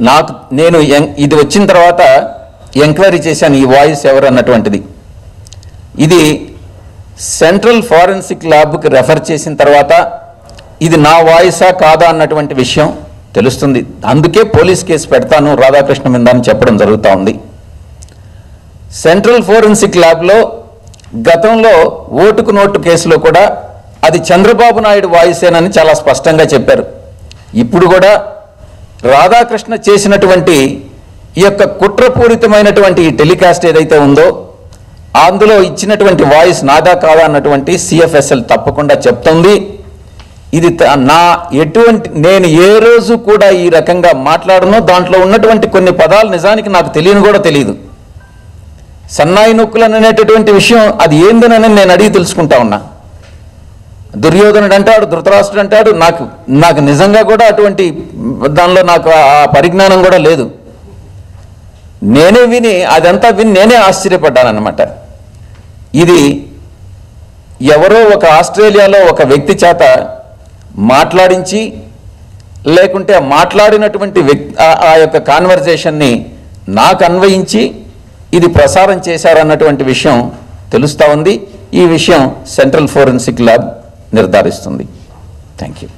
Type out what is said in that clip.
నాకు నేను ఎం- ఇది వచ్చిన తర్వాత ఎంక్వైరీ చేశాను ఈ వాయిస్ ఎవరు అన్నటువంటిది. ఇది సెంట్రల్ ఫారెన్సిక్ ల్యాబ్కి రెఫర్ చేసిన తర్వాత ఇది నా వాయిసా కాదా అన్నటువంటి విషయం తెలుస్తుంది. అందుకే పోలీస్ కేసు పెడతాను రాధాకృష్ణ మీద అని చెప్పడం జరుగుతూ ఉంది. సెంట్రల్ ఫోరెన్సిక్ ల్యాబ్లో గతంలో ఓటుకు నోటు కేసులో కూడా అది చంద్రబాబు నాయుడు వాయిసేనని చాలా స్పష్టంగా చెప్పారు. ఇప్పుడు కూడా రాధాకృష్ణ చేసినటువంటి ఈ యొక్క కుట్రపూరితమైనటువంటి టెలికాస్ట్ ఏదైతే ఉందో అందులో ఇచ్చినటువంటి వాయిస్ నాదా కాదా అన్నటువంటి సిఎఫ్ఎస్ఎల్ తప్పకుండా చెప్తుంది. ఇది త- నా ఎటువంటి నేను ఏ రోజు కూడా ఈ రకంగా మాట్లాడను. దాంట్లో ఉన్నటువంటి కొన్ని పదాలు నిజానికి నాకు తెలియని కూడా తెలియదు సన్నాయి నొక్కులను అనేటటువంటి విషయం అది ఏందనని నేను అడిగి తెలుసుకుంటా ఉన్నా. దుర్యోధనుడు అంటాడు ధృతరాష్ట్రుడు అంటాడు నాకు నాకు నిజంగా కూడా అటువంటి దానిలో నాకు ఆ పరిజ్ఞానం కూడా లేదు. నేనే విని అదంతా విని నేనే ఆశ్చర్యపడ్డానన్నమాట. ఇది ఎవరో ఒక ఆస్ట్రేలియాలో ఒక వ్యక్తి చేత మాట్లాడించి లేకుంటే మాట్లాడినటువంటి వ్యక్తి ఆ- ఆ యొక్క కాన్వర్జేషన్ని నాకు అన్వయించి ఇది ప్రసారం చేశారన్నటువంటి విషయం తెలుస్తూ ఉంది. ఈ విషయం సెంట్రల్ ఫోరెన్సిక్ ల్యాబ్ నిర్ధారిస్తుంది. Thank you